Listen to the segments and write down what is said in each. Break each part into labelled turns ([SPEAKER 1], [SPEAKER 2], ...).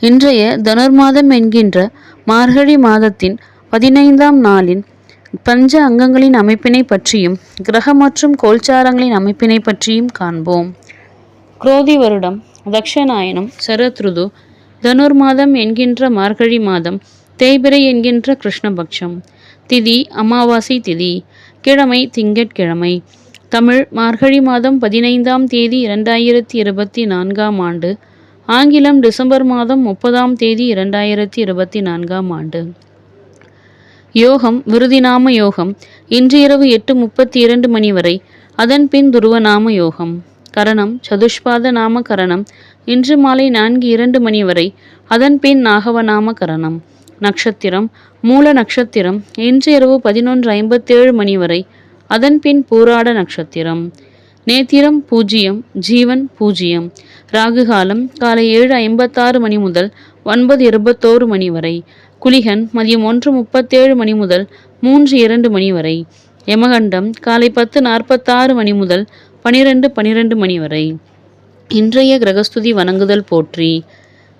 [SPEAKER 1] இன்றைய தனுர்மாதம் என்கின்ற மார்கழி மாதத்தின் பதினைந்தாம் நாளின் பஞ்ச அங்கங்களின் அமைப்பினை பற்றியும் கிரக மற்றும் கோல்சாரங்களின் அமைப்பினை பற்றியும் காண்போம். குரோதி வருடம் தக்ஷநாயனம் சரத்ருது தனுர்மாதம் என்கின்ற மார்கழி மாதம் தேய்பிரை என்கின்ற கிருஷ்ணபக்ஷம் திதி அமாவாசை திதி கிழமை திங்கட்கிழமை. தமிழ் மார்கழி மாதம் பதினைந்தாம் தேதி இரண்டாயிரத்தி இருபத்தி நான்காம் ஆண்டு ஆங்கிலம் டிசம்பர் மாதம் முப்பதாம் தேதி இரண்டாயிரத்தி இருபத்தி நான்காம் ஆண்டு. யோகம் விருதிநாம யோகம் இன்று இரவு எட்டு முப்பத்தி இரண்டு மணி வரை அதன் பின் துருவநாம யோகம். கரணம் சதுஷ்பாத நாம கரணம் இன்று மாலை நான்கு இரண்டு மணி வரை அதன் பின் நாகவநாம கரணம். நட்சத்திரம் மூல நட்சத்திரம் இன்று இரவு பதினொன்று ஐம்பத்தேழு மணி வரை அதன் பின் பூராட நட்சத்திரம். நேத்திரம் பூஜ்ஜியம் ஜீவன் பூஜ்ஜியம் ராகுகாலம் காலை ஏழு ஐம்பத்தாறு மணி முதல் ஒன்பது இருபத்தோரு மணி வரை. குளிகன் மதியம் ஒன்று முப்பத்தேழு மணி முதல் மூன்று இரண்டு மணி வரை. யமகண்டம் காலை பத்து நாற்பத்தாறு மணி முதல் பனிரெண்டு பனிரெண்டு மணி வரை. இன்றைய கிரகஸ்துதி வணங்குதல் போற்றி.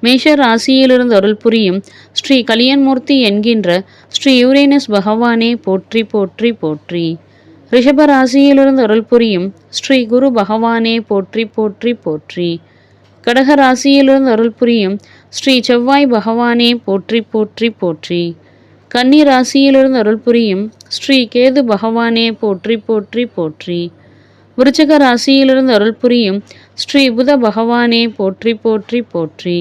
[SPEAKER 1] மேஷ ராசியிலிருந்து அருள் புரியும் ஸ்ரீ கலியன்மூர்த்தி என்கின்ற ஸ்ரீ யூரேனஸ் பகவானே போற்றி போற்றி போற்றி. ரிஷப ராசியிலிருந்து அருள் புரியும் ஸ்ரீ குரு பகவானே போற்றி போற்றி போற்றி. கடக ராசியிலிருந்து அருள் புரியும் ஸ்ரீ செவ்வாய் பகவானே போற்றி போற்றி போற்றி. கன்னி ராசியிலிருந்து அருள் புரியும் ஸ்ரீ கேது பகவானே போற்றி போற்றி போற்றி. விருச்சக ராசியிலிருந்து அருள் புரியும் ஸ்ரீ புத பகவானே போற்றி போற்றி போற்றி.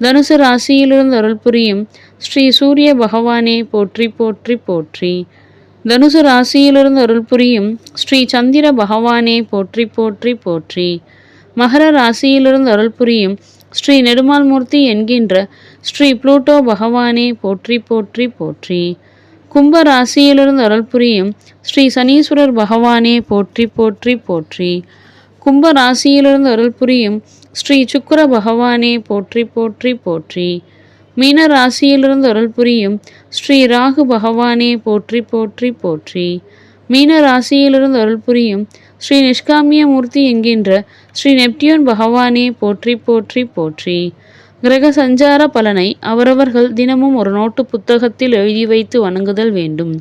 [SPEAKER 1] தனுசு ராசியிலிருந்து அருள் புரியும் ஸ்ரீ சூரிய பகவானே போற்றி போற்றி போற்றி. தனுசு ராசியிலிருந்து அருள் புரியும் ஸ்ரீ சந்திர பகவானே போற்றி போற்றி போற்றி. மகர ராசியிலிருந்து அருள் புரியும் ஸ்ரீ நெடுமால்மூர்த்தி என்கின்ற ஸ்ரீ புளூட்டோ பகவானே போற்றி போற்றி போற்றி. கும்ப ராசியிலிருந்து அருள் புரியும் ஸ்ரீ சனீஸ்வரர் பகவானே போற்றி போற்றி போற்றி. கும்ப ராசியிலிருந்து அருள் புரியும் ஸ்ரீ சுக்கர பகவானே போற்றி போற்றி போற்றி. மீன ராசியிலிருந்து அருள் புரியும் ஸ்ரீ ராகு பகவானே போற்றி போற்றி போற்றி. மீன ராசியிலிருந்து அருள் புரியும் ஸ்ரீ நிஷ்காமிய மூர்த்தி என்கின்ற ஸ்ரீ நெப்டியூன் பகவானே போற்றி போற்றி போற்றி. கிரக சஞ்சார பலனை அவரவர்கள் தினமும் ஒரு நோட்டு புத்தகத்தில் எழுதி வைத்து வணங்குதல் வேண்டும்.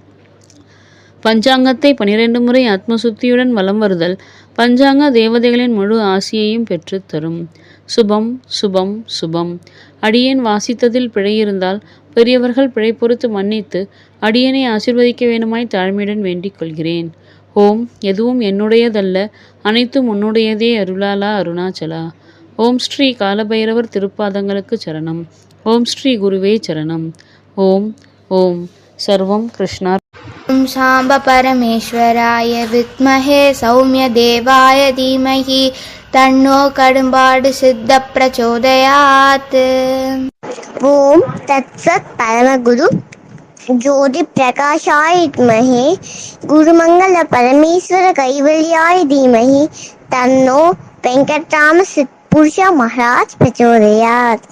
[SPEAKER 1] பஞ்சாங்கத்தை பனிரெண்டு முறை ஆத்மசுத்தியுடன் வலம் வருதல் பஞ்சாங்க தேவதைகளின் முழு ஆசியையும் பெற்றுத் தரும் சுபம் சுபம் சுபம். அடியேன் வாசித்ததில் பிழையிருந்தால் பெரியவர்கள் பிழை பொறுத்து மன்னித்து அடியனை ஆசிர்வதிக்க வேணுமாய் தாழ்மையுடன் வேண்டிக் கொள்கிறேன். ஓம் எதுவும் என்னுடையதல்ல அனைத்தும் உன்னுடையதே அருளாலா அருணாச்சலா. ஓம் ஸ்ரீ காலபைரவர் திருப்பாதங்களுக்கு சரணம். ஓம் ஸ்ரீ குருவே சரணம். ஓம் ஓம். சர்வம் கிருஷ்ணா
[SPEAKER 2] ॐ साम्बपरमेश्वराय विद्महे सौम्यदेवाय धीमहि तन्नो कडुम्बाडु सिद्धप्रचोदयात्
[SPEAKER 3] ॐ तत्सत् परमगुरु ज्योतिप्रकाशाय विद्महे गुरुमङ्गलपरमेश्वरकैवल्याय धीमहि तन्नो वेङ्कटरामसिद्धपुरुषमहाराज प्रचोदयात्।